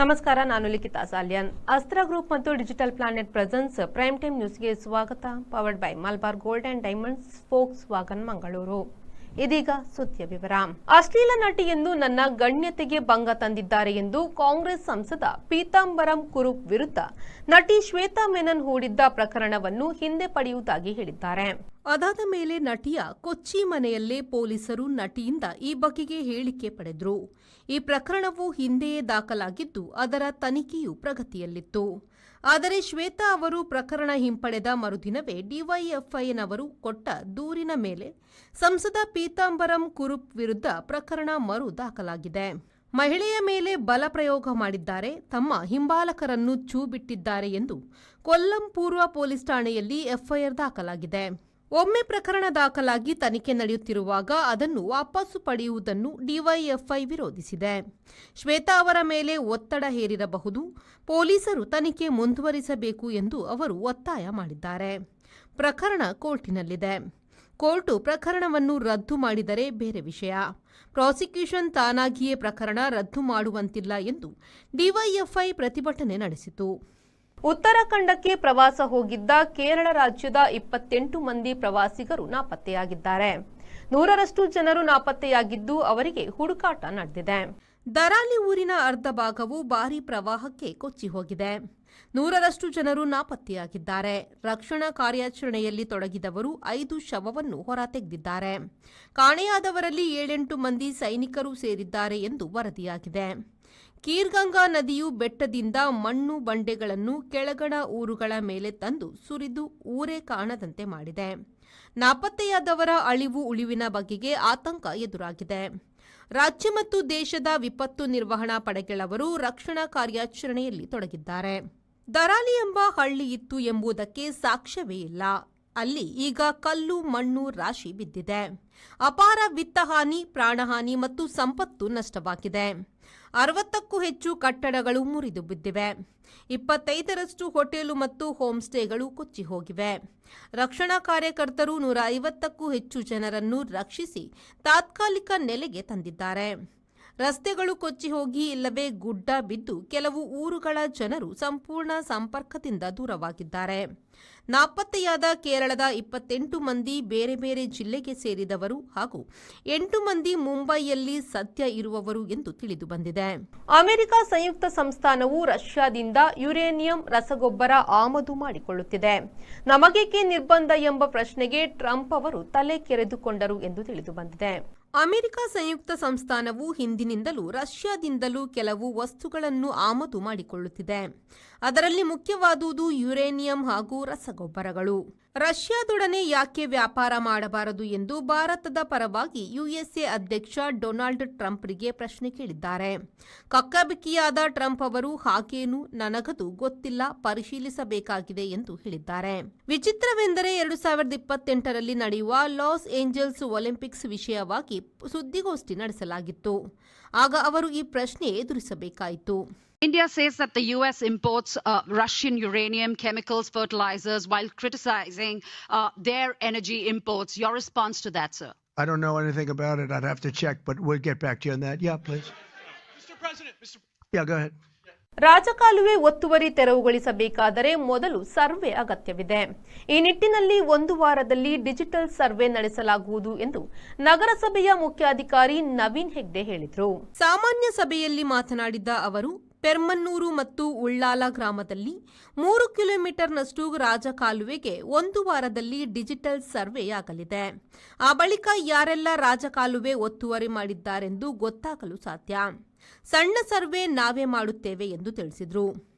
ನಮಸ್ಕಾರ, ನಾನು ಲಿಖಿತಾ ಸಾಲ್ಯನ್. ಅಸ್ತ್ರ ಗ್ರೂಪ್ ಮತ್ತು digital planet presence prime time ನ್ಯೂಸ್ಗೆ ಸ್ವಾಗತ. Powered by Malabar gold and diamonds Volkswagen Mangaluru. ಇದೀಗ ಸುದ್ದಿಯ ವಿವರ. ಅಶ್ಲೀಲ ಎಂದು ನನ್ನ ಗಣ್ಯತೆಗೆ ಭಂಗ ತಂದಿದ್ದಾರೆ ಎಂದು ಕಾಂಗ್ರೆಸ್ ಸಂಸದ ಪೀತಾಂಬರಂ ಕುರುಪ್ ವಿರುದ್ಧ ನಟಿ ಶ್ವೇತಾ ಮೆನನ್ ಹೂಡಿದ್ದ ಪ್ರಕರಣವನ್ನು ಹಿಂದೆ ಪಡೆಯುವುದಾಗಿ ಹೇಳಿದ್ದಾರೆ. ಅದಾದ ಮೇಲೆ ನಟಿಯ ಕೊಚ್ಚಿ ಮನೆಯಲ್ಲೇ ಪೊಲೀಸರು ನಟಿಯಿಂದ ಈ ಬಗೆಗೆ ಹೇಳಿಕೆ ಪಡೆದರು. ಈ ಪ್ರಕರಣವು ಹಿಂದೆಯೇ ದಾಖಲಾಗಿದ್ದು, ಅದರ ತನಿಖೆಯು ಪ್ರಗತಿಯಲ್ಲಿತ್ತು. ಆದರೆ ಶ್ವೇತಾ ಅವರು ಪ್ರಕರಣ ಹಿಂಪಡೆದ ಮರುದಿನವೇ ಡಿವೈಎಫ್ಐನವರು ಕೊಟ್ಟ ದೂರಿನ ಮೇಲೆ ಸಂಸದ ಪೀತಾಂಬರಂ ಕುರುಪ್ ವಿರುದ್ಧ ಪ್ರಕರಣ ಮರು ದಾಖಲಾಗಿದೆ. ಮಹಿಳೆಯ ಮೇಲೆ ಬಲ ಪ್ರಯೋಗ ಮಾಡಿದ್ದಾರೆ. ತಮ್ಮ ಹಿಂಬಾಲಕರನ್ನು ಚೂಬಿಟ್ಟಿದ್ದಾರೆ ಎಂದು ಕೊಲ್ಲಂ ಪೂರ್ವ ಪೊಲೀಸ್ ಠಾಣೆಯಲ್ಲಿ ಎಫ್ಐಆರ್ ದಾಖಲಾಗಿದೆ. ಒಮ್ಮೆ ಪ್ರಕರಣ ದಾಖಲಾಗಿ ತನಿಖೆ ನಡೆಯುತ್ತಿರುವಾಗ ಅದನ್ನು ವಾಪಸ್ಸು ಪಡೆಯುವುದನ್ನು ಡಿವೈಎಫ್ಐ ವಿರೋಧಿಸಿದೆ. ಶ್ವೇತಾ ಅವರ ಮೇಲೆ ಒತ್ತಡ ಹೇರಿರಬಹುದು. ಪೊಲೀಸರು ತನಿಖೆ ಮುಂದುವರಿಸಬೇಕು ಎಂದು ಅವರು ಒತ್ತಾಯ ಮಾಡಿದ್ದಾರೆ. ಪ್ರಕರಣ ಕೋರ್ಟಿನಲ್ಲಿದೆ. ಕೋರ್ಟು ಪ್ರಕರಣವನ್ನು ರದ್ದು ಮಾಡಿದರೆ ಬೇರೆ ವಿಷಯ. ಪ್ರಾಸಿಕ್ಯೂಷನ್ ತಾನಾಗಿಯೇ ಪ್ರಕರಣ ರದ್ದು ಮಾಡುವಂತಿಲ್ಲ ಎಂದು ಡಿವೈಎಫ್ಐ ಪ್ರತಿಭಟನೆ ನಡೆಸಿತು. ಉತ್ತರಾಖಂಡಕ್ಕೆ ಪ್ರವಾಸ ಹೋಗಿದ್ದ ಕೇರಳ ರಾಜ್ಯದ ಇಪ್ಪತ್ತೆಂಟು ಮಂದಿ ಪ್ರವಾಸಿಗರು ನಾಪತ್ತೆಯಾಗಿದ್ದಾರೆ. ನೂರರಷ್ಟು ಜನರು ನಾಪತ್ತೆಯಾಗಿದ್ದು ಅವರಿಗೆ ಹುಡುಕಾಟ ನಡೆದಿದೆ. ದರಾಲಿ ಊರಿನ ಅರ್ಧ ಭಾಗವು ಭಾರೀ ಪ್ರವಾಹಕ್ಕೆ ಕೊಚ್ಚಿ ಹೋಗಿದೆ. ನೂರರಷ್ಟು ಜನರು ನಾಪತ್ತೆಯಾಗಿದ್ದಾರೆ. ರಕ್ಷಣಾ ಕಾರ್ಯಾಚರಣೆಯಲ್ಲಿ ತೊಡಗಿದವರು ಐದು ಶವವನ್ನು ಹೊರತೆಗೆದಿದ್ದಾರೆ. ಕಾಣೆಯಾದವರಲ್ಲಿ ಏಳೆಂಟು ಮಂದಿ ಸೈನಿಕರು ಸೇರಿದ್ದಾರೆ ಎಂದು ವರದಿಯಾಗಿದೆ. ಕೀರ್ಗಂಗಾ ನದಿಯು ಬೆಟ್ಟದಿಂದ ಮಣ್ಣು ಬಂಡೆಗಳನ್ನು ಕೆಳಗಣ ಊರುಗಳ ಮೇಲೆ ತಂದು ಸುರಿದು ಊರೇ ಕಾಣದಂತೆ ಮಾಡಿದೆ. ನಾಪತ್ತೆಯಾದವರ ಅಳಿವು ಉಳಿವಿನ ಬಗೆಗೆ ಆತಂಕ ಎದುರಾಗಿದೆ. ರಾಜ್ಯ ಮತ್ತು ದೇಶದ ವಿಪತ್ತು ನಿರ್ವಹಣಾ ಪಡೆಗಳವರು ರಕ್ಷಣಾ ಕಾರ್ಯಾಚರಣೆಯಲ್ಲಿ ತೊಡಗಿದ್ದಾರೆ. ದರಾಲಿ ಎಂಬ ಹಳ್ಳಿ ಇತ್ತು ಎಂಬುದಕ್ಕೆ ಸಾಕ್ಷ್ಯವೇ ಇಲ್ಲ. ಅಲ್ಲಿ ಈಗ ಕಲ್ಲು, ಮಣ್ಣು, ರಾಶಿ ಬಿದ್ದಿದೆ. ಅಪಾರ ವಿತ್ತಹಾನಿ ಪ್ರಾಣಹಾನಿ ಮತ್ತು ಸಂಪತ್ತು ನಷ್ಟವಾಗಿದೆ. ಅರವತ್ತಕ್ಕೂ ಹೆಚ್ಚು ಕಟ್ಟಡಗಳು ಮುರಿದು ಬಿದ್ದಿವೆ. ಇಪ್ಪತ್ತೈದರಷ್ಟು ಹೋಟೆಲು ಮತ್ತು ಹೋಮ್ ಸ್ಟೇಗಳು ಕೊಚ್ಚಿ ಹೋಗಿವೆ. ರಕ್ಷಣಾ ಕಾರ್ಯಕರ್ತರು ನೂರ ಐವತ್ತಕ್ಕೂ ಹೆಚ್ಚು ಜನರನ್ನು ರಕ್ಷಿಸಿ ತಾತ್ಕಾಲಿಕ ನೆಲೆಗೆ ತಂದಿದ್ದಾರೆ. ರಸ್ತೆಗಳು ಕೊಚ್ಚಿ ಹೋಗಿ ಇಲ್ಲವೇ ಗುಡ್ಡ ಬಿದ್ದು ಕೆಲವು ಊರುಗಳ ಜನರು ಸಂಪೂರ್ಣ ಸಂಪರ್ಕದಿಂದ ದೂರವಾಗಿದ್ದಾರೆ. ನಾಪತ್ತೆಯಾದ ಕೇರಳದ ಇಪ್ಪತ್ತೆಂಟು ಮಂದಿ ಬೇರೆ ಬೇರೆ ಜಿಲ್ಲೆಗೆ ಸೇರಿದವರು ಹಾಗೂ ಎಂಟು ಮಂದಿ ಮುಂಬೈಯಲ್ಲಿ ಸದ್ಯ ಇರುವವರು ಎಂದು ತಿಳಿದು ಬಂದಿದೆ. ಅಮೆರಿಕ ಸಂಯುಕ್ತ ಸಂಸ್ಥಾನವು ರಷ್ಯಾದಿಂದ ಯುರೇನಿಯಂ ರಸಗೊಬ್ಬರ ಆಮದು ಮಾಡಿಕೊಳ್ಳುತ್ತಿದೆ. ನಮಗೇಕೆ ನಿರ್ಬಂಧ ಎಂಬ ಪ್ರಶ್ನೆಗೆ ಟ್ರಂಪ್ ಅವರು ತಲೆ ಕೆರೆದುಕೊಂಡರು ಎಂದು ತಿಳಿದು ಬಂದಿದೆ. ಅಮೆರಿಕ ಸಂಯುಕ್ತ ಸಂಸ್ಥಾನವು ಹಿಂದಿನಿಂದಲೂ ರಷ್ಯಾದಿಂದಲೂ ಕೆಲವು ವಸ್ತುಗಳನ್ನು ಆಮದು ಮಾಡಿಕೊಳ್ಳುತ್ತಿದೆ. ಅದರಲ್ಲಿ ಮುಖ್ಯವಾದುದು ಯುರೇನಿಯಂ ಹಾಗೂ ರಸಗೊಬ್ಬರಗಳು. ರಷ್ಯಾದೊಡನೆ ಯಾಕೆ ವ್ಯಾಪಾರ ಮಾಡಬಾರದು ಎಂದು ಭಾರತದ ಪರವಾಗಿ ಯುಎಸ್ಎ ಅಧ್ಯಕ್ಷ ಡೊನಾಲ್ಡ್ ಟ್ರಂಪ್ರಿಗೆ ಪ್ರಶ್ನೆ ಕೇಳಿದ್ದಾರೆ. ಕಕ್ಕಬಿಕ್ಕಿಯಾದ ಟ್ರಂಪ್ ಅವರು ಹಾಗೇನು ನನಗದು ಗೊತ್ತಿಲ್ಲ, ಪರಿಶೀಲಿಸಬೇಕಾಗಿದೆ ಎಂದು ಹೇಳಿದ್ದಾರೆ. ವಿಚಿತ್ರವೆಂದರೆ ಎರಡು ಸಾವಿರದ ಇಪ್ಪತ್ತೆಂಟರಲ್ಲಿ ನಡೆಯುವ ಲಾಸ್ ಏಂಜಲ್ಸ್ ಒಲಿಂಪಿಕ್ಸ್ ವಿಷಯವಾಗಿ ಸುದ್ದಿಗೋಷ್ಠಿ ನಡೆಸಲಾಗಿತ್ತು. ಆಗ ಅವರು ಈ ಪ್ರಶ್ನೆ ಎದುರಿಸಬೇಕಾಯಿತು. India says that the US imports uh, Russian uranium, chemicals, fertilizers, while criticizing uh, their energy imports. Your response to that, sir? I don't know anything about it. I'd have to check, but we'll get back to you on that. Yeah, please. Mr. President, Mr. Yeah, go ahead. ರಾಜಕಾಲುವೆ ಒತ್ತುವರಿ ತೆರವುಗೊಳಿಸಬೇಕಾದರೆ ಮೊದಲು survey ಅಗತ್ಯವಿದೆ ಈ ನಿಟ್ಟಿನಲ್ಲಿ ಒಂದು ವಾರದಲ್ಲಿ digital survey ನಡೆಸಲಾಗುವುದು ಎಂದು ನಗರಸಭೆಯ ಮುಖ್ಯಾಧಿಕಾರಿ ನವೀನ್ ಹೆಗ್ಡೆ ಹೇಳಿದರು ಸಾಮಾನ್ಯ ಸಭೆಯಲ್ಲಿ ಮಾತನಾಡಿದ ಅವರು ಪೆರ್ಮನ್ನೂರು ಮತ್ತು ಉಳ್ಳಾಲ ಗ್ರಾಮದಲ್ಲಿ ಮೂರು ಕಿಲೋಮೀಟರ್ನಷ್ಟು ರಾಜಕಾಲುವೆಗೆ ಒಂದು ವಾರದಲ್ಲಿ ಡಿಜಿಟಲ್ ಸರ್ವೆ ಆಗಲಿದೆ. ಆ ಬಳಿಕ ಯಾರೆಲ್ಲ ರಾಜಕಾಲುವೆ ಒತ್ತುವರಿ ಮಾಡಿದ್ದಾರೆಂದು ಗೊತ್ತಾಗಲು ಸಾಧ್ಯ. ಸಣ್ಣ ಸರ್ವೆ ನಾವೇ ಮಾಡುತ್ತೇವೆ ಎಂದು ತಿಳಿಸಿದರು.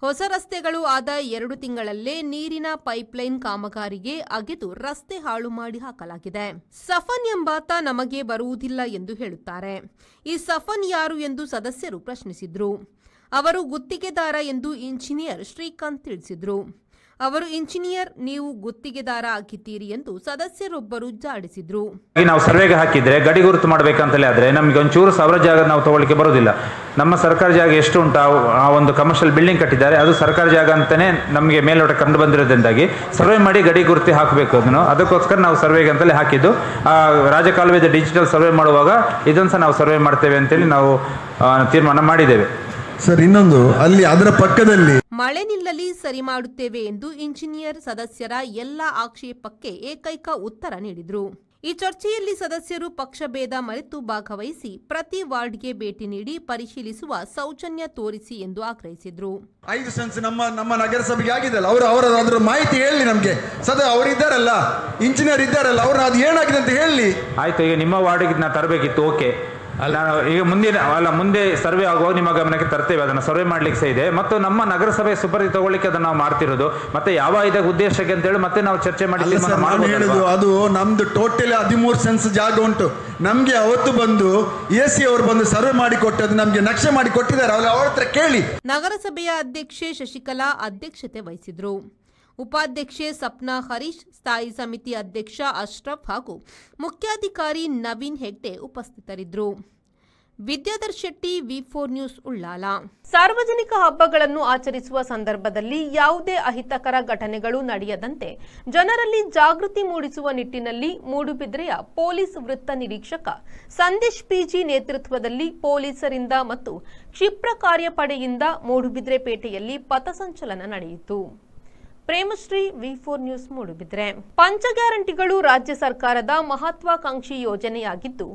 ಹೊಸ ರಸ್ತೆಗಳು ಆದ ಎರಡು ತಿಂಗಳಲ್ಲೇ ನೀರಿನ ಪೈಪ್ಲೈನ್ ಕಾಮಗಾರಿಗೆ ಅಗೆದು ರಸ್ತೆ ಹಾಳು ಮಾಡಿ ಹಾಕಲಾಗಿದೆ. ಸಫನ್ ಎಂಬಾತ ನಮಗೆ ಬರುವುದಿಲ್ಲ ಎಂದು ಹೇಳುತ್ತಾರೆ. ಈ ಸಫನ್ ಯಾರು ಎಂದು ಸದಸ್ಯರು ಪ್ರಶ್ನಿಸಿದ್ರು. ಅವರು ಗುತ್ತಿಗೆದಾರ ಎಂದು ಇಂಜಿನಿಯರ್ ಶ್ರೀಕಾಂತ್ ತಿಳಿಸಿದರು. ಅವರು, ಇಂಜಿನಿಯರ್, ನೀವು ಗುತ್ತಿಗೆದಾರ ಆಗಿದ್ದೀರಿ ಎಂದು ಸದಸ್ಯರೊಬ್ಬರು ಜಾಡಿಸಿದ್ರು. ನಾವು ಸರ್ವೆಗೆ ಹಾಕಿದ್ರೆ, ಗಡಿ ಗುರುತು ಮಾಡ್ಬೇಕಂತಲೇ ಆದ್ರೆ ನಮ್ಗೆ ಒಂಚೂರು ಸಾವಿರ ಜಾಗ ನಾವು ತಗೊಳ್ಳಿಕ್ಕೆ ಬರೋದಿಲ್ಲ. ನಮ್ಮ ಸರ್ಕಾರ ಜಾಗ ಎಷ್ಟು ಉಂಟು, ಆ- ಒಂದು ಕಮರ್ಷಿಯಲ್ ಬಿಲ್ಡಿಂಗ್ ಕಟ್ಟಿದ್ದಾರೆ, ಅದು ಸರ್ಕಾರ ಜಾಗ ಅಂತಾನೆ ನಮಗೆ ಮೇಲೋಟ ಕಂಡು ಬಂದಿರೋದ್ರಿಂದಾಗಿ ಸರ್ವೆ ಮಾಡಿ ಗಡಿ ಗುರುತಿ ಹಾಕಬೇಕು ಅದನ್ನು. ಅದಕ್ಕೋಸ್ಕರ ನಾವು ಸರ್ವೆಗೆ ಅಂತಲೇ ಹಾಕಿದ್ದು. ಆ ರಾಜಕಾಲುವೆದ ಡಿಜಿಟಲ್ ಸರ್ವೆ ಮಾಡುವಾಗ ಇದನ್ನು ಸಹ ನಾವು ಸರ್ವೆ ಮಾಡ್ತೇವೆ ಅಂತೇಳಿ ನಾವು ತೀರ್ಮಾನ ಮಾಡಿದ್ದೇವೆ. ಸರ್ ಇನ್ನೊಂದು ಅಲ್ಲಿ ಅದರ ಪಕ್ಕದಲ್ಲಿ. ಮಳೆ ನಿಲ್ಲಲಿ ಸರಿ ಮಾಡುತ್ತೇವೆ ಎಂದು ಇಂಜಿನಿಯರ್ ಸದಸ್ಯರ ಎಲ್ಲ ಆಕ್ಷೇಪಕ್ಕೆ ಏಕೈಕ ಉತ್ತರ ನೀಡಿದ್ರು. ಈ ಚರ್ಚೆಯಲ್ಲಿ ಸದಸ್ಯರು ಪಕ್ಷಭೇದ ಮರೆತು ಭಾಗವಹಿಸಿ ಪ್ರತಿ ವಾರ್ಡ್ಗೆ ಭೇಟಿ ನೀಡಿ ಪರಿಶೀಲಿಸುವ ಸೌಜನ್ಯ ತೋರಿಸಿ ಎಂದು ಆಗ್ರಹಿಸಿದ್ರು. ಐದು ಸೆನ್ಸ್ ನಮ್ಮ ನಮ್ಮ ನಗರಸಭೆಗೆ ಆಗಿದೆಲ್ಲ ಅವರು ಅವರ ಅದರ ಮಾಹಿತಿ ಹೇಳಿ ನಮಗೆ. ಸದಾ ಅವರು ಇದ್ದಾರಲ್ಲ ಇಂಜಿನಿಯರ್ ಇದ್ದಾರಲ್ಲ ಅವ್ರನ್ನ ಅದು ಏನಾಗಿದೆ ಅಂತ ಹೇಳಿ. ಆಯ್ತು ಈಗ ನಿಮ್ಮ ವಾರ್ಡಿಗೆ ನಾ ತರಬೇಕಿತ್ತು ಓಕೆ ನಾನು ಈಗ ಮುಂದಿನ ಅಲ್ಲ ಮುಂದೆ ಸರ್ವೆ ಆಗುವಾಗ ನಿಮ್ಮ ಗಮನಕ್ಕೆ ತರ್ತೇವೆ ಅದನ್ನು ಸರ್ವೆ ಮಾಡ್ಲಿಕ್ಕೆ ಸಹ ಇದೆ. ಮತ್ತು ನಮ್ಮ ನಗರಸಭೆ ಸುಪರ್ದಿ ತಗೊಳ್ಳಿಕ್ಕೆ ಅದನ್ನು ನಾವು ಮಾಡ್ತಿರೋದು. ಮತ್ತೆ ಯಾವ ಇದಕ್ಕೆ ಉದ್ದೇಶಕ್ಕೆ ಅಂತ ಹೇಳಿ ಮತ್ತೆ ನಾವು ಚರ್ಚೆ ಮಾಡಿ ಅಲ್ಲ ಹೇಳುದು ಅದು ನಮ್ದು ಟೋಟಲಿ ಹದಿಮೂರು ಸೆನ್ಸ್ ಜಾಗ ಉಂಟು. ನಮ್ಗೆ ಅವತ್ತು ಬಂದು ಎ ಸಿ ಅವರು ಬಂದು ಸರ್ವೆ ಮಾಡಿ ಕೊಟ್ಟದ್ದು ನಮ್ಗೆ ನಕ್ಷೆ ಮಾಡಿ ಕೊಟ್ಟಿದ್ದಾರೆ. ಅವ್ರು ಅವ್ರ ಹತ್ರ ಕೇಳಿ. ನಗರಸಭೆಯ ಅಧ್ಯಕ್ಷೆ ಶಶಿಕಲಾ ಅಧ್ಯಕ್ಷತೆ ವಹಿಸಿದ್ರು. ಉಪಾಧ್ಯಕ್ಷೆ ಸಪ್ನಾ ಹರೀಶ್, ಸ್ಥಾಯಿ ಸಮಿತಿ ಅಧ್ಯಕ್ಷ ಅಶ್ರಫ್ ಹಾಗೂ ಮುಖ್ಯಾಧಿಕಾರಿ ನವೀನ್ ಹೆಗ್ಡೆ ಉಪಸ್ಥಿತರಿದ್ದರು. Vidyadhar Shetty, V four news, Ullal. ಸಾರ್ವಜನಿಕ ಹಬ್ಬಗಳನ್ನು ಆಚರಿಸುವ ಸಂದರ್ಭದಲ್ಲಿ ಯಾವುದೇ ಅಹಿತಕರ ಘಟನೆಗಳು ನಡೆಯದಂತೆ ಜನರಲ್ಲಿ ಜಾಗೃತಿ ಮೂಡಿಸುವ ನಿಟ್ಟಿನಲ್ಲಿ ಮೂಡುಬಿದ್ರೆಯ ಪೊಲೀಸ್ ವೃತ್ತ ನಿರೀಕ್ಷಕ ಸಂದೇಶ್ ಪಿಜಿ ನೇತೃತ್ವದಲ್ಲಿ ಪೊಲೀಸರಿಂದ ಮತ್ತು ಕ್ಷಿಪ್ರ ಕಾರ್ಯಪಡೆಯಿಂದ ಮೂಡುಬಿದ್ರೆ ಪೇಟೆಯಲ್ಲಿ ಪಥಸಂಚಲನ ನಡೆಯಿತು. Premashree V four news Moodbidri. ಪಂಚ ಗ್ಯಾರಂಟಿಗಳು ರಾಜ್ಯ ಸರ್ಕಾರದ ಮಹತ್ವಾಕಾಂಕ್ಷಿ ಯೋಜನೆಯಾಗಿದ್ದು,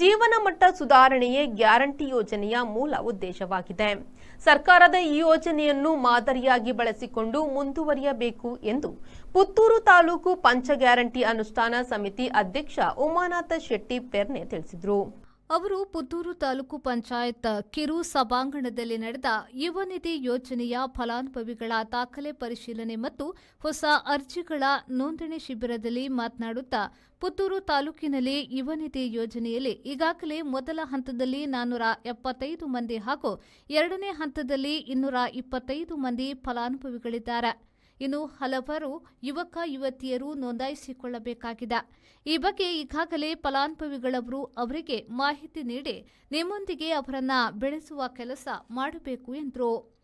ಜೀವನ ಮಟ್ಟ ಸುಧಾರಣೆಯೇ ಗ್ಯಾರಂಟಿ ಯೋಜನೆಯ ಮೂಲ ಉದ್ದೇಶವಾಗಿದೆ. ಸರ್ಕಾರದ ಈ ಯೋಜನೆಯನ್ನು ಮಾದರಿಯಾಗಿ ಬಳಸಿಕೊಂಡು ಮುಂದುವರಿಯಬೇಕು ಎಂದು ಪುತ್ತೂರು ತಾಲೂಕು ಪಂಚ ಗ್ಯಾರಂಟಿ ಅನುಷ್ಠಾನ ಸಮಿತಿ ಅಧ್ಯಕ್ಷ ಉಮಾನಾಥ ಶೆಟ್ಟಿ ಪೆರ್ನೆ ತಿಳಿಸಿದರು. ಅವರು ಪುತ್ತೂರು ತಾಲೂಕು ಪಂಚಾಯತ್ ಕಿರು ಸಭಾಂಗಣದಲ್ಲಿ ನಡೆದ ಯುವ ನಿಧಿ ಯೋಜನೆಯ ಫಲಾನುಭವಿಗಳ ದಾಖಲೆ ಪರಿಶೀಲನೆ ಮತ್ತು ಹೊಸ ಅರ್ಜಿಗಳ ನೋಂದಣಿ ಶಿಬಿರದಲ್ಲಿ ಮಾತನಾಡುತ್ತಾ, ಪುತ್ತೂರು ತಾಲೂಕಿನಲ್ಲಿ ಯುವನಿಧಿ ಯೋಜನೆಯಲ್ಲಿ ಈಗಾಗಲೇ ಮೊದಲ ಹಂತದಲ್ಲಿ ನಾನ್ನೂರ ಎಪ್ಪತ್ತೈದು ಮಂದಿ ಹಾಗೂ ಎರಡನೇ ಹಂತದಲ್ಲಿ ಇನ್ನೂರ ಇಪ್ಪತ್ತೈದು ಮಂದಿ ಫಲಾನುಭವಿಗಳಿದ್ದಾರೆ. ಇನ್ನು ಹಲವರು ಯುವಕ ಯುವತಿಯರು ನೋಂದಾಯಿಸಿಕೊಳ್ಳಬೇಕಾಗಿದೆ. ಈ ಬಗ್ಗೆ ಈಗಾಗಲೇ ಫಲಾನುಭವಿಗಳವರು ಅವರಿಗೆ ಮಾಹಿತಿ ನೀಡಿ ನಿಮ್ಮೊಂದಿಗೆ ಅವರನ್ನ ಬೆಳೆಸುವ ಕೆಲಸ ಮಾಡಬೇಕು ಎಂದರು.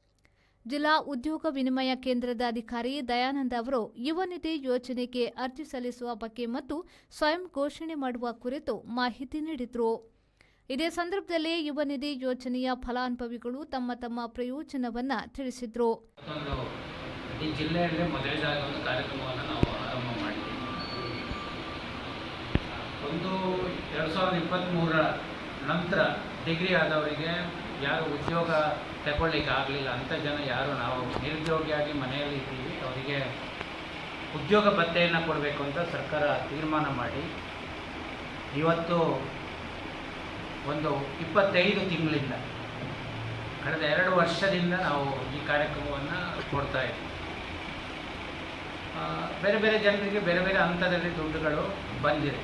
ಜಿಲ್ಲಾ ಉದ್ಯೋಗ ವಿನಿಮಯ ಕೇಂದ್ರದ ಅಧಿಕಾರಿ ದಯಾನಂದ ಅವರು ಯುವ ನಿಧಿ ಯೋಜನೆಗೆ ಅರ್ಜಿ ಸಲ್ಲಿಸುವ ಬಗ್ಗೆ ಮತ್ತು ಸ್ವಯಂ ಘೋಷಣೆ ಮಾಡುವ ಕುರಿತು ಮಾಹಿತಿ ನೀಡಿದರು. ಇದೇ ಸಂದರ್ಭದಲ್ಲಿ ಯುವ ನಿಧಿ ಯೋಜನೆಯ ಫಲಾನುಭವಿಗಳು ತಮ್ಮ ತಮ್ಮ ಪ್ರಯೋಜನವನ್ನ ತಿಳಿಸಿದರು. ಈ ಜಿಲ್ಲೆಯಲ್ಲೇ ಮೊದಲನೇದಾಗಿ ಒಂದು ಕಾರ್ಯಕ್ರಮವನ್ನು ನಾವು ಆರಂಭ ಮಾಡಿದ್ದೀವಿ ಒಂದು ಎರಡು ಸಾವಿರದ ಇಪ್ಪತ್ತ್ಮೂರರ ನಂತರ ಡಿಗ್ರಿ ಆದವರಿಗೆ ಯಾರು ಉದ್ಯೋಗ ತಗೊಳ್ಳಿಕ್ಕೆ ಆಗಲಿಲ್ಲ ಅಂಥ ಜನ ಯಾರು ನಾವು ನಿರುದ್ಯೋಗಿಯಾಗಿ ಮನೆಯಲ್ಲಿ ಇದ್ದೀವಿ. ಅವರಿಗೆ ಉದ್ಯೋಗ ಭತ್ತೆಯನ್ನು ಕೊಡಬೇಕು ಅಂತ ಸರ್ಕಾರ ತೀರ್ಮಾನ ಮಾಡಿ ಇವತ್ತು ಒಂದು ಇಪ್ಪತ್ತೈದು ತಿಂಗಳಿಂದ ಕಳೆದ ಎರಡು ವರ್ಷದಿಂದ ನಾವು ಈ ಕಾರ್ಯಕ್ರಮವನ್ನು ಕೊಡ್ತಾ ಇದ್ದೀವಿ. ಬೇರೆ ಬೇರೆ ಜನರಿಗೆ ಬೇರೆ ಬೇರೆ ಹಂತದಲ್ಲಿ ದುಡ್ಡುಗಳು ಬಂದಿದೆ.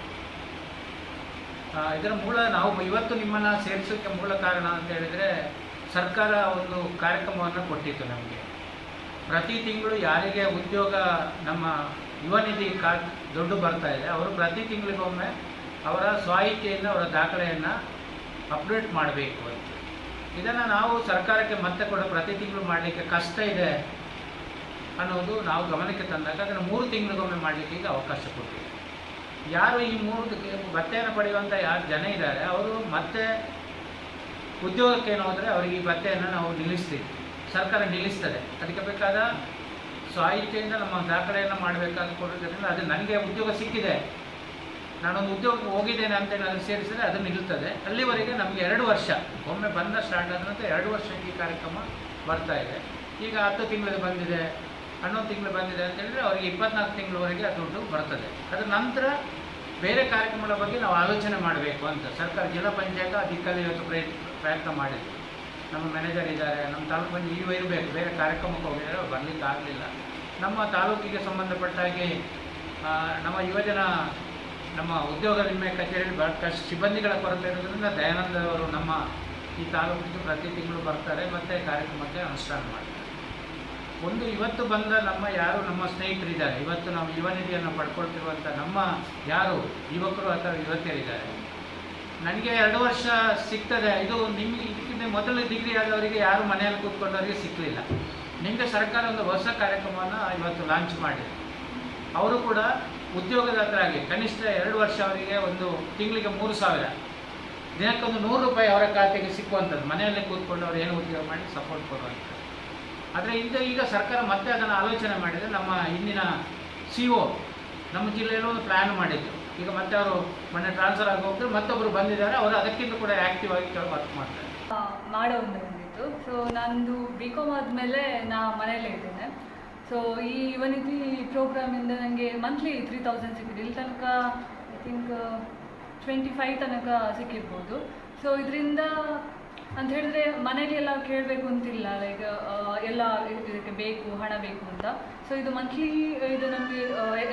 ಇದರ ಮೂಲ ನಾವು ಇವತ್ತು ನಿಮ್ಮನ್ನು ಸೇರಿಸೋಕ್ಕೆ ಮೂಲ ಕಾರಣ ಅಂತ ಹೇಳಿದರೆ ಸರ್ಕಾರ ಒಂದು ಕಾರ್ಯಕ್ರಮವನ್ನು ಕೊಟ್ಟಿತ್ತು ನಮಗೆ. ಪ್ರತಿ ತಿಂಗಳು ಯಾರಿಗೆ ಉದ್ಯೋಗ ನಮ್ಮ ಯುವ ನಿಧಿ ಕಾ, ದುಡ್ಡು ಬರ್ತಾ ಇದೆ, ಅವರು ಪ್ರತಿ ತಿಂಗಳಿಗೊಮ್ಮೆ ಅವರ ಸ್ವಾಯಿತ್ಯೆಯಿಂದ ಅವರ ದಾಖಲೆಯನ್ನು ಅಪ್ಡೇಟ್ ಮಾಡಬೇಕು ಅಂತ. ಇದನ್ನು ನಾವು ಸರ್ಕಾರಕ್ಕೆ ಮತ್ತೆ ಕೂಡ ಪ್ರತಿ ತಿಂಗಳು ಮಾಡಲಿಕ್ಕೆ ಕಷ್ಟ ಇದೆ ಅನ್ನೋದು ನಾವು ಗಮನಕ್ಕೆ ತಂದಾಗ ಅದನ್ನು ಮೂರು ತಿಂಗಳಿಗೊಮ್ಮೆ ಮಾಡಲಿಕ್ಕೆ ಈಗ ಅವಕಾಶ ಕೊಡ್ತೀವಿ. ಯಾರು ಈ ಮೂರು ಭತ್ತೆಯನ್ನು ಪಡೆಯುವಂಥ ಯಾರು ಜನ ಇದ್ದಾರೆ, ಅವರು ಮತ್ತೆ ಉದ್ಯೋಗಕ್ಕೆ ಹೋದರೆ ಅವರಿಗೆ ಈ ಭತ್ತೆಯನ್ನು ನಾವು ನಿಲ್ಲಿಸ್ತೀವಿ. ಸರ್ಕಾರ ನಿಲ್ಲಿಸ್ತದೆ. ಅದಕ್ಕೆ ಬೇಕಾದ ಸಾಹಿತ್ಯದಿಂದ ನಮ್ಮ ದಾಖಲೆಯನ್ನು ಮಾಡಬೇಕಾದ ಕೊಡೋದ್ರಿಂದ ಅದು ನನಗೆ ಉದ್ಯೋಗ ಸಿಕ್ಕಿದೆ. ನಾನೊಂದು ಉದ್ಯೋಗಕ್ಕೆ ಹೋಗಿದ್ದೇನೆ ಅಂತೇಳಿ ಅದನ್ನು ಸೇರಿಸಿದರೆ ಅದು ನಿಲ್ಲುತ್ತದೆ ಅಲ್ಲಿವರೆಗೆ ನಮಗೆ ಎರಡು ವರ್ಷ, ಒಮ್ಮೆ ಬಂದ ಸ್ಟಾರ್ಟ್ ಆದ ನಂತರ ಎರಡು ವರ್ಷ ಈ ಕಾರ್ಯಕ್ರಮ ಬರ್ತಾ ಇದೆ. ಈಗ ಹತ್ತು ತಿಂಗಳಿಗೆ ಬಂದಿದೆ. ಹನ್ನೊಂದು ತಿಂಗಳು ಬಂದಿದೆ ಅಂತ ಹೇಳಿದ್ರೆ ಅವರಿಗೆ ಇಪ್ಪತ್ನಾಲ್ಕು ತಿಂಗಳವರೆಗೆ ಆ ದುಡ್ಡು ಬರ್ತದೆ. ಅದರ ನಂತರ ಬೇರೆ ಕಾರ್ಯಕ್ರಮಗಳ ಬಗ್ಗೆ ನಾವು ಆಲೋಚನೆ ಮಾಡಬೇಕು ಅಂತ ಸರ್ಕಾರ ಜಿಲ್ಲಾ ಪಂಚಾಯತ್ ಅಧಿಕಾರಿ ಇವತ್ತು ಪ್ರಯತ್ನ ಪ್ರಯತ್ನ ನಮ್ಮ ಮ್ಯಾನೇಜರ್ ಇದ್ದಾರೆ, ನಮ್ಮ ತಾಲೂಕು ಬಂದು ಈಗ ಇರಬೇಕು, ಬೇರೆ ಕಾರ್ಯಕ್ರಮಕ್ಕೆ ಹೋಗಿದ್ದಾರೆ, ಅವ್ರು ಬರಲಿಕ್ಕೆ ಆಗಲಿಲ್ಲ. ನಮ್ಮ ತಾಲೂಕಿಗೆ ಸಂಬಂಧಪಟ್ಟ ಹಾಗೆ ನಮ್ಮ ಯುವಜನ, ನಮ್ಮ ಉದ್ಯೋಗ ನಿಮ್ಮ ಕಚೇರಿಯಲ್ಲಿ ಬಹಳಷ್ಟು ಸಿಬ್ಬಂದಿಗಳ ಕೊರತೆ ಇರೋದ್ರಿಂದ ದಯಾನಂದ ಅವರು ನಮ್ಮ ಈ ತಾಲೂಕಿಗೆ ಪ್ರತಿ ತಿಂಗಳು ಬರ್ತಾರೆ, ಮತ್ತು ಕಾರ್ಯಕ್ರಮಕ್ಕೆ ಅನುಷ್ಠಾನ ಮಾಡ್ತಾರೆ. ಒಂದು ಇವತ್ತು ಬಂದ ನಮ್ಮ ಯಾರು, ನಮ್ಮ ಸ್ನೇಹಿತರಿದ್ದಾರೆ. ಇವತ್ತು ನಾವು ಯುವನಿಧಿಯನ್ನು ಪಡ್ಕೊಳ್ತಿರುವಂಥ ನಮ್ಮ ಯಾರು, ಯುವಕರು ಅಥವಾ ಯುವತಿಯರಿದ್ದಾರೆ. ನನಗೆ ಎರಡು ವರ್ಷ ಸಿಗ್ತದೆ. ಇದು ನಿಮಗೆ ಇದಕ್ಕಿಂತ ಮೊದಲು ಡಿಗ್ರಿ ಆದವರಿಗೆ ಯಾರು ಮನೆಯಲ್ಲಿ ಕೂತ್ಕೊಂಡವರಿಗೆ ಸಿಕ್ಕಲಿಲ್ಲ ನಿಮಗೆ ಸರ್ಕಾರ ಒಂದು ಹೊಸ ಕಾರ್ಯಕ್ರಮವನ್ನು ಇವತ್ತು ಲಾಂಚ್ ಮಾಡಿದೆ. ಅವರು ಕೂಡ ಉದ್ಯೋಗದಾತರಾಗಿ ಕನಿಷ್ಠ ಎರಡು ವರ್ಷ ಅವರಿಗೆ ಒಂದು ತಿಂಗಳಿಗೆ ಮೂರು ಸಾವಿರ. ದಿನಕ್ಕೊಂದು ನೂರು ರೂಪಾಯಿ ಅವರ ಖಾತೆಗೆ ಸಿಕ್ಕುವಂಥದ್ದು. ಮನೆಯಲ್ಲೇ ಕೂತ್ಕೊಂಡು ಅವ್ರು ಏನು ಉದ್ಯೋಗ ಮಾಡಿ ಸಪೋರ್ಟ್ ಕೊಡುವಂಥದ್ದು. ಆದರೆ ಇದು ಈಗ ಸರ್ಕಾರ ಮತ್ತೆ ಅದನ್ನು ಆಲೋಚನೆ ಮಾಡಿದರೆ ನಮ್ಮ ಹಿಂದಿನ ಸಿ ಒ ನಮ್ಮ ಜಿಲ್ಲೆಯಲ್ಲಿ ಒಂದು ಪ್ಲ್ಯಾನ್ ಮಾಡಿದ್ರು ಈಗ ಮತ್ತೆ ಅವರು ಮೊನ್ನೆ ಟ್ರಾನ್ಸ್ಫರ್ ಆಗಿ ಹೋಗ್ತಾರೆ. ಮತ್ತೊಬ್ಬರು ಬಂದಿದ್ದಾರೆ. ಅವರು ಅದಕ್ಕಿಂತ ಕೂಡ ಆ್ಯಕ್ಟಿವ್ ಆಗಿ ಕೆಲವು ವರ್ಕ್ ಮಾಡ್ತಾರೆ. ಮಾಡೋ ಒಂದು ಬಂದಿತ್ತು ಸೊ ನಂದು ಬಿ ಕಾಮ್ ಆದಮೇಲೆ ನಾ ಮನೆಯಲ್ಲೇ ಇದ್ದೇನೆ. ಸೊ ಈ ಯುವನಿಧಿ ಪ್ರೋಗ್ರಾಮಿಂದ ನನಗೆ ಮಂತ್ಲಿ ತ್ರೀ ತೌಸಂಡ್ ಸಿಕ್ಕಿದೆ. ಇಲ್ಲಿ ತನಕ ಐ ಥಿಂಕ್ ಟ್ವೆಂಟಿ ಫೈವ್ ತನಕ ಸಿಕ್ಕಿರ್ಬೋದು. ಸೊ ಇದರಿಂದ ಅಂತ ಹೇಳಿದ್ರೆ ಮನೆಯಲ್ಲಿ ಎಲ್ಲ ಕೇಳಬೇಕು ಅಂತಿಲ್ಲ ಲೈಕ್ ಎಲ್ಲ ಇದಕ್ಕೆ ಬೇಕು, ಹಣ ಬೇಕು ಅಂತ. ಸೊ ಇದು ಮಂತ್ಲಿ ಇದು ನಮಗೆ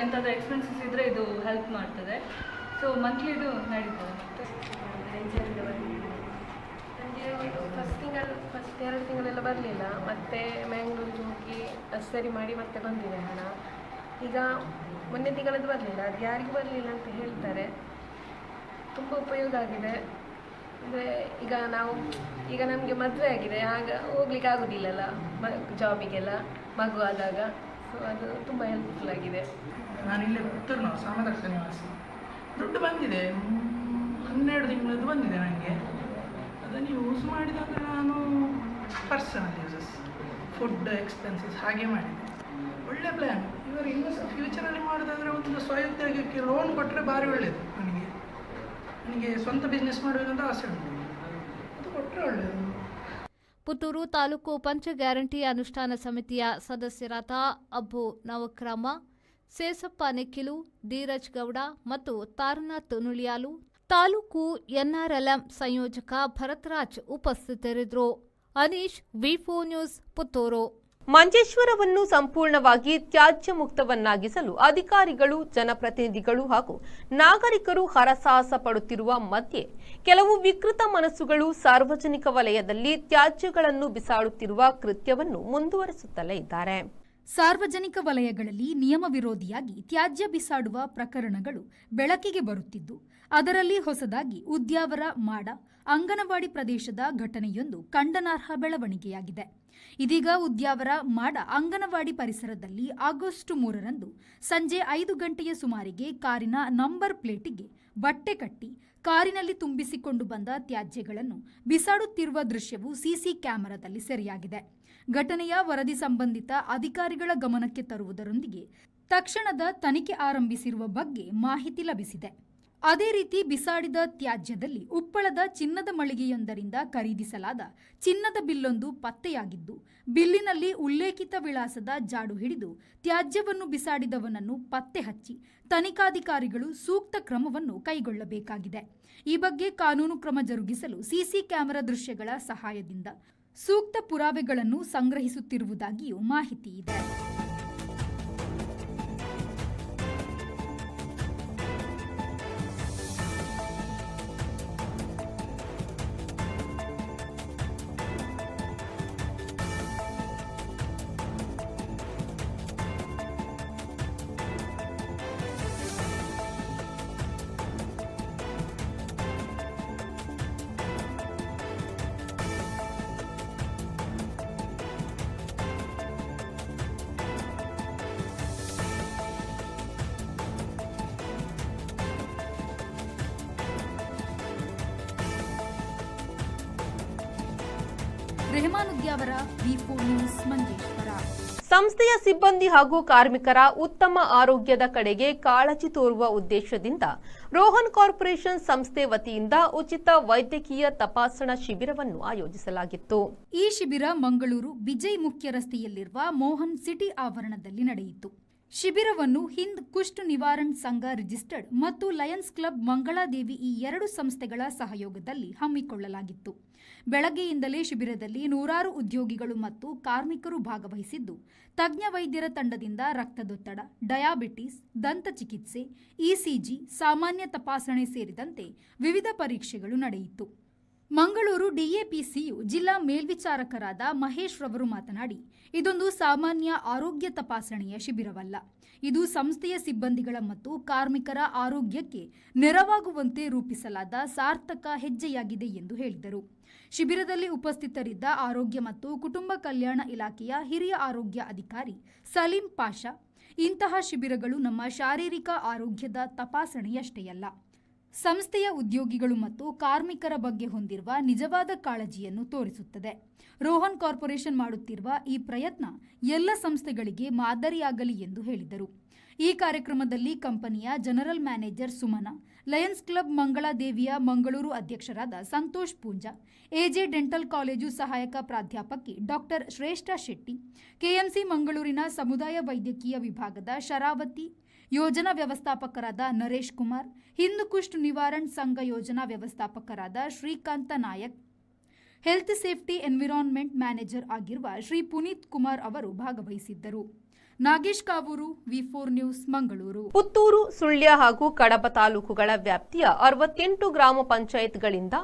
ಎಂಥಾದ್ರೂ ಎಕ್ಸ್ಪೆನ್ಸಸ್ ಇದ್ದರೆ ಇದು ಹೆಲ್ಪ್ ಮಾಡ್ತದೆ. ಸೊ ಮಂತ್ಲಿ ಇದು ನಡೀತದೆ. ಫಸ್ಟ್ ತಿಂಗಳು ಫಸ್ಟ್ ಎರಡು ತಿಂಗಳೆಲ್ಲ ಬರಲಿಲ್ಲ. ಮತ್ತೆ ಮ್ಯಾಂಗ್ಳೂರಿಗೆ ಹೋಗಿ ಸರಿ ಮಾಡಿ ಮತ್ತೆ ಬಂದಿದೆ ಹಣ. ಈಗ ಮೊನ್ನೆ ತಿಂಗಳದ್ದು ಬರಲಿಲ್ಲ. ಅದು ಯಾರಿಗೂ ಬರಲಿಲ್ಲ ಅಂತ ಹೇಳ್ತಾರೆ. ತುಂಬ ಉಪಯೋಗ ಆಗಿದೆ. ಅಂದರೆ ಈಗ ನಾವು, ಈಗ ನಮಗೆ ಮದುವೆ ಆಗಿದೆ, ಆಗ ಹೋಗ್ಲಿಕ್ಕೆ ಆಗೋದಿಲ್ಲಲ್ಲ, ಮ ಜಾಬಿಗೆಲ್ಲ ಮಗು ಆದಾಗ. ಸೊ ಅದು ತುಂಬ ಹೆಲ್ಪ್ಫುಲ್ ಆಗಿದೆ. ನಾನು ಇಲ್ಲೇ ಪುತ್ತೂರಿನ ಸಾಮದರ್ಶ ನಿವಾಸಿ. ದುಡ್ಡು ಬಂದಿದೆ. ಹನ್ನೆರಡು ತಿಂಗಳದ್ದು ಬಂದಿದೆ ನನಗೆ ಅದನ್ನು ಯೂಸ್ ಮಾಡಿದಾಗ ನಾನು ಪರ್ಸನಲ್ ಯೂಸಸ್ ಫುಡ್ ಎಕ್ಸ್ಪೆನ್ಸಸ್ ಹಾಗೆ ಮಾಡಿದೆ. ಒಳ್ಳೆ ಪ್ಲ್ಯಾನ್ ಇವರು ಇನ್ನೂ ಫ್ಯೂಚರಲ್ಲಿ ಮಾಡೋದಾದರೆ ಒಂದು ಸ್ವಉದ್ಯೋಗಕ್ಕೆ ಲೋನ್ ಕೊಟ್ಟರೆ ಭಾರಿ ಒಳ್ಳೆಯದು ನನಗೆ ನನಗೆ ಸ್ವಂತ ಬಿಸ್ನೆಸ್ ಮಾಡಬೇಕಂತ ಆಸೆ ಉಂಟು. ಅದು ಕೊಟ್ಟರೆ ಒಳ್ಳೆಯದು ಪುತ್ತೂರು ತಾಲೂಕು ಪಂಚ ಗ್ಯಾರಂಟಿ ಅನುಷ್ಠಾನ ಸಮಿತಿಯ ಸದಸ್ಯರಾದ ಅಬ್ಬು ನವಕ್ರಮ, ಸೇಸಪ್ಪ ನೆಕ್ಕಿಲು ಧೀರಜ್ ಗೌಡ ಮತ್ತು ತಾರನಾಥ್ ನುಳಿಯಾಲು ತಾಲೂಕು ಎನ್ಆರ್ಎಲ್ಎಂ ಸಂಯೋಜಕ ಭರತರಾಜ್ ಉಪಸ್ಥಿತರಿದ್ದರು. Anish V four news Puttur. ಮಂಜೇಶ್ವರವನ್ನು ಸಂಪೂರ್ಣವಾಗಿ ತ್ಯಾಜ್ಯ ಮುಕ್ತವನ್ನಾಗಿಸಲು ಅಧಿಕಾರಿಗಳು, ಜನಪ್ರತಿನಿಧಿಗಳು ಹಾಗೂ ನಾಗರಿಕರು ಹರಸಾಹಸ ಪಡುತ್ತಿರುವ ಮಧ್ಯೆ ಕೆಲವು ವಿಕೃತ ಮನಸ್ಸುಗಳು ಸಾರ್ವಜನಿಕ ವಲಯದಲ್ಲಿ ತ್ಯಾಜ್ಯಗಳನ್ನು ಬಿಸಾಡುತ್ತಿರುವ ಕೃತ್ಯವನ್ನು ಮುಂದುವರೆಸುತ್ತಲೇ ಇದ್ದಾರೆ. ಸಾರ್ವಜನಿಕ ವಲಯಗಳಲ್ಲಿ ನಿಯಮ ವಿರೋಧಿಯಾಗಿ ತ್ಯಾಜ್ಯ ಬಿಸಾಡುವ ಪ್ರಕರಣಗಳು ಬೆಳಕಿಗೆ ಬರುತ್ತಿದ್ದು, ಅದರಲ್ಲಿ ಹೊಸದಾಗಿ ಉದ್ಯಾವರ, ಮಾಡ ಅಂಗನವಾಡಿ ಪ್ರದೇಶದ ಘಟನೆಯೊಂದು ಖಂಡನಾರ್ಹ ಬೆಳವಣಿಗೆಯಾಗಿದೆ. ಇದೀಗ ಉದ್ಯಾವರ ಮಾಡ ಅಂಗನವಾಡಿ ಪರಿಸರದಲ್ಲಿ ಆಗಸ್ಟ್ ಮೂರರಂದು ಸಂಜೆ ಐದು ಗಂಟೆಯ ಸುಮಾರಿಗೆ ಕಾರಿನ ನಂಬರ್ ಪ್ಲೇಟಿಗೆ ಬಟ್ಟೆ ಕಟ್ಟಿ ಕಾರಿನಲ್ಲಿ ತುಂಬಿಸಿಕೊಂಡು ಬಂದ ತ್ಯಾಜ್ಯಗಳನ್ನು ಬಿಸಾಡುತ್ತಿರುವ ದೃಶ್ಯವು ಸಿಸಿ ಕ್ಯಾಮೆರಾದಲ್ಲಿ ಸೆರೆಯಾಗಿದೆ. ಘಟನೆಯ ವರದಿ ಸಂಬಂಧಿತ ಅಧಿಕಾರಿಗಳ ಗಮನಕ್ಕೆ ತರುವುದರೊಂದಿಗೆ ತಕ್ಷಣದ ತನಿಖೆ ಆರಂಭಿಸಿರುವ ಬಗ್ಗೆ ಮಾಹಿತಿ ಲಭಿಸಿದೆ. ಅದೇ ರೀತಿ ಬಿಸಾಡಿದ ತ್ಯಾಜ್ಯದಲ್ಲಿ ಉಪ್ಪಳದ ಚಿನ್ನದ ಮಳಿಗೆಯೊಂದರಿಂದ ಖರೀದಿಸಲಾದ ಚಿನ್ನದ ಬಿಲ್ಲೊಂದು ಪತ್ತೆಯಾಗಿದ್ದು, ಬಿಲ್ಲಿನಲ್ಲಿ ಉಲ್ಲೇಖಿತ ವಿಳಾಸದ ಜಾಡು ಹಿಡಿದು ತ್ಯಾಜ್ಯವನ್ನು ಬಿಸಾಡಿದವನನ್ನು ಪತ್ತೆ ಹಚ್ಚಿ ತನಿಖಾಧಿಕಾರಿಗಳು ಸೂಕ್ತ ಕ್ರಮವನ್ನು ಕೈಗೊಳ್ಳಬೇಕಾಗಿದೆ. ಈ ಬಗ್ಗೆ ಕಾನೂನು ಕ್ರಮ ಜರುಗಿಸಲು ಸಿಸಿ ಕ್ಯಾಮೆರಾ ದೃಶ್ಯಗಳ ಸಹಾಯದಿಂದ ಸೂಕ್ತ ಪುರಾವೆಗಳನ್ನು ಸಂಗ್ರಹಿಸುತ್ತಿರುವುದಾಗಿಯೂ ಮಾಹಿತಿ ಇದೆ. Rehman Udyavar V news Manjeshwar. ಸಂಸ್ಥೆಯ ಸಿಬ್ಬಂದಿ ಹಾಗೂ ಕಾರ್ಮಿಕರ ಉತ್ತಮ ಆರೋಗ್ಯದ ಕಡೆಗೆ ಕಾಳಜಿ ತೋರುವ ಉದ್ದೇಶದಿಂದ ರೋಹನ್ ಕಾರ್ಪೊರೇಷನ್ ಸಂಸ್ಥೆ ವತಿಯಿಂದ ಉಚಿತ ವೈದ್ಯಕೀಯ ತಪಾಸಣಾ ಶಿಬಿರವನ್ನು ಆಯೋಜಿಸಲಾಗಿತ್ತು. ಈ ಶಿಬಿರ ಮಂಗಳೂರು ವಿಜಯ್ ಮುಖ್ಯ ರಸ್ತೆಯಲ್ಲಿರುವ ಮೋಹನ್ ಸಿಟಿ ಆವರಣದಲ್ಲಿ ನಡೆಯಿತು. ಶಿಬಿರವನ್ನು ಹಿಂದ್ ಕುಷ್ಠ ನಿವಾರಣ್ ಸಂಘ ರಿಜಿಸ್ಟರ್ಡ್ ಮತ್ತು ಲಯನ್ಸ್ ಕ್ಲಬ್ ಮಂಗಳಾದೇವಿ ಈ ಎರಡು ಸಂಸ್ಥೆಗಳ ಸಹಯೋಗದಲ್ಲಿ ಹಮ್ಮಿಕೊಳ್ಳಲಾಗಿತ್ತು. ಬೆಳಗ್ಗೆಯಿಂದಲೇ ಶಿಬಿರದಲ್ಲಿ ನೂರಾರು ಉದ್ಯೋಗಿಗಳು ಮತ್ತು ಕಾರ್ಮಿಕರು ಭಾಗವಹಿಸಿದ್ದು, ತಜ್ಞ ವೈದ್ಯರ ತಂಡದಿಂದ ರಕ್ತದೊತ್ತಡ, ಡಯಾಬಿಟಿಸ್, ದಂತ ಚಿಕಿತ್ಸೆ, ಇಸಿಜಿ, ಸಾಮಾನ್ಯ ತಪಾಸಣೆ ಸೇರಿದಂತೆ ವಿವಿಧ ಪರೀಕ್ಷೆಗಳು ನಡೆಯಿತು. ಮಂಗಳೂರು ಡಿಎಪಿಸಿಯು ಜಿಲ್ಲಾ ಮೇಲ್ವಿಚಾರಕರಾದ ಮಹೇಶ್ ರವರು ಮಾತನಾಡಿ, ಇದೊಂದು ಸಾಮಾನ್ಯ ಆರೋಗ್ಯ ತಪಾಸಣೆಯ ಶಿಬಿರವಲ್ಲ. ಇದು ಸಂಸ್ಥೆಯ ಸಿಬ್ಬಂದಿಗಳ ಮತ್ತು ಕಾರ್ಮಿಕರ ಆರೋಗ್ಯಕ್ಕೆ ನೆರವಾಗುವಂತೆ ರೂಪಿಸಲಾದ ಸಾರ್ಥಕ ಹೆಜ್ಜೆಯಾಗಿದೆ ಎಂದು ಹೇಳಿದರು. ಶಿಬಿರದಲ್ಲಿ ಉಪಸ್ಥಿತರಿದ್ದ ಆರೋಗ್ಯ ಮತ್ತು ಕುಟುಂಬ ಕಲ್ಯಾಣ ಇಲಾಖೆಯ ಹಿರಿಯ ಆರೋಗ್ಯ ಅಧಿಕಾರಿ ಸಲೀಂ ಪಾಷಾ, ಇಂತಹ ಶಿಬಿರಗಳು ನಮ್ಮ ಶಾರೀರಿಕ ಆರೋಗ್ಯದ ತಪಾಸಣೆಯಷ್ಟೇ ಅಲ್ಲ ಸಂಸ್ಥೆಯ ಉದ್ಯೋಗಿಗಳು ಮತ್ತು ಕಾರ್ಮಿಕರ ಬಗ್ಗೆ ಹೊಂದಿರುವ ನಿಜವಾದ ಕಾಳಜಿಯನ್ನು ತೋರಿಸುತ್ತದೆ. ರೋಹನ್ ಕಾರ್ಪೊರೇಷನ್ ಮಾಡುತ್ತಿರುವ ಈ ಪ್ರಯತ್ನ ಎಲ್ಲ ಸಂಸ್ಥೆಗಳಿಗೆ ಮಾದರಿಯಾಗಲಿ ಎಂದು ಹೇಳಿದರು. ಈ ಕಾರ್ಯಕ್ರಮದಲ್ಲಿ ಕಂಪನಿಯ general manager Suman, Lions club ಮಂಗಳಾದೇವಿಯ Mangaluru ಅಧ್ಯಕ್ಷರಾದ Santosh Poonja, AJ dental college ಸಹಾಯಕ ಪ್ರಾಧ್ಯಾಪಕಿ ಡಾಕ್ಟರ್ ಶ್ರೇಷ್ಠ ಶೆಟ್ಟಿ, ಕೆಎಂಸಿ ಮಂಗಳೂರಿನ ಸಮುದಾಯ ವೈದ್ಯಕೀಯ ವಿಭಾಗದ ಶರಾವತಿ ಯೋಜನಾ ವ್ಯವಸ್ಥಾಪಕರಾದ ನರೇಶ್ ಕುಮಾರ್ ಹಿಂದೂ ಕುಷ್ಠ ನಿವಾರಣ್ ಸಂಘ ಯೋಜನಾ ವ್ಯವಸ್ಥಾಪಕರಾದ Srikanth Nayak health safety environment manager ಆಗಿರುವ ಶ್ರೀ ಪುನೀತ್ ಕುಮಾರ್ ಅವರು ಭಾಗವಹಿಸಿದ್ದರು. Nagesh Kavoor four news, Mangaluru. Puttur, Sullia ಹಾಗೂ ಕಡಬ ತಾಲೂಕುಗಳ ವ್ಯಾಪ್ತಿಯ ಅರವತ್ತೆಂಟು ಗ್ರಾಮ ಪಂಚಾಯತ್ಗಳಿಂದ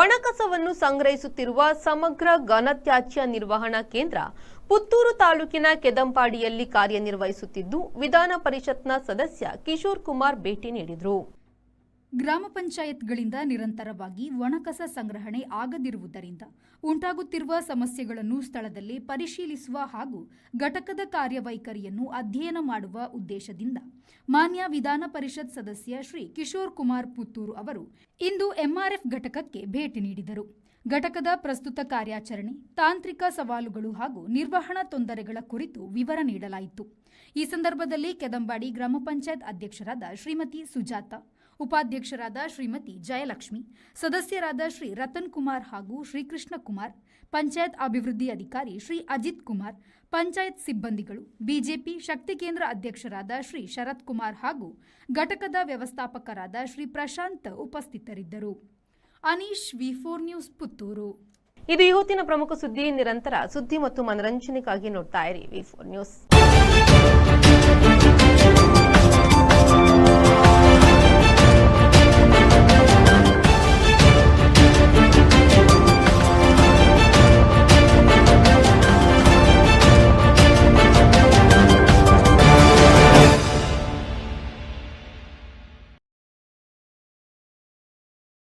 ಒಣಕಸವನ್ನು ಸಂಗ್ರಹಿಸುತ್ತಿರುವ ಸಮಗ್ರ ಘನತ್ಯಾಜ್ಯ ನಿರ್ವಹಣಾ ಕೇಂದ್ರ ಪುತ್ತೂರು ತಾಲೂಕಿನ ಕೆದಂಪಾಡಿಯಲ್ಲಿ ಕಾರ್ಯನಿರ್ವಹಿಸುತ್ತಿದ್ದು, ವಿಧಾನ ಪರಿಷತ್ನ ಸದಸ್ಯ ಕಿಶೋರ್ ಕುಮಾರ್ ಭೇಟಿ ನೀಡಿದರು. ಗ್ರಾಮ ಪಂಚಾಯತ್ಗಳಿಂದ ನಿರಂತರವಾಗಿ ಒಣಕಸ ಸಂಗ್ರಹಣೆ ಆಗದಿರುವುದರಿಂದ ಉಂಟಾಗುತ್ತಿರುವ ಸಮಸ್ಯೆಗಳನ್ನು ಸ್ಥಳದಲ್ಲಿ ಪರಿಶೀಲಿಸುವ ಹಾಗೂ ಘಟಕದ ಕಾರ್ಯವೈಖರಿಯನ್ನು ಅಧ್ಯಯನ ಮಾಡುವ ಉದ್ದೇಶದಿಂದ ಮಾನ್ಯ ವಿಧಾನ ಪರಿಷತ್ ಸದಸ್ಯ ಶ್ರೀ ಕಿಶೋರ್ ಕುಮಾರ್ ಪುತ್ತೂರು ಅವರು ಇಂದು ಎಂಆರ್ಎಫ್ ಘಟಕಕ್ಕೆ ಭೇಟಿ ನೀಡಿದರು. ಘಟಕದ ಪ್ರಸ್ತುತ ಕಾರ್ಯಾಚರಣೆ, ತಾಂತ್ರಿಕ ಸವಾಲುಗಳು ಹಾಗೂ ನಿರ್ವಹಣಾ ತೊಂದರೆಗಳ ಕುರಿತು ವಿವರ ನೀಡಲಾಯಿತು. ಈ ಸಂದರ್ಭದಲ್ಲಿ ಕೆದಂಬಾಡಿ ಗ್ರಾಮ ಪಂಚಾಯತ್ ಅಧ್ಯಕ್ಷರಾದ ಶ್ರೀಮತಿ ಸುಜಾತ ಉಪಾಧ್ಯಕ್ಷರಾದ ಶ್ರೀಮತಿ ಜಯಲಕ್ಷ್ಮಿ, ಸದಸ್ಯರಾದ ಶ್ರೀ ರತನ್ ಕುಮಾರ್ ಹಾಗೂ ಶ್ರೀಕೃಷ್ಣ ಕುಮಾರ್ ಪಂಚಾಯತ್ ಅಭಿವೃದ್ಧಿ ಅಧಿಕಾರಿ ಶ್ರೀ ಅಜಿತ್ ಕುಮಾರ್, ಪಂಚಾಯತ್ ಸಿಬ್ಬಂದಿಗಳು, ಬಿಜೆಪಿ ಶಕ್ತಿ ಕೇಂದ್ರ ಅಧ್ಯಕ್ಷರಾದ ಶ್ರೀ ಶರತ್ ಕುಮಾರ್ ಹಾಗೂ ಘಟಕದ ವ್ಯವಸ್ಥಾಪಕರಾದ ಶ್ರೀ ಪ್ರಶಾಂತ್ ಉಪಸ್ಥಿತರಿದ್ದರು. Anish, V four news, Puttur. ಇದು ಇವತ್ತಿನ ಪ್ರಮುಖ ಸುದ್ದಿ. ನಿರಂತರ ಸುದ್ದಿ ಮತ್ತು ಮನರಂಜನೆಗಾಗಿ ನೋಡ್ತಾ ಇರಿ ವಿ ಫೋರ್ ನ್ಯೂಸ್.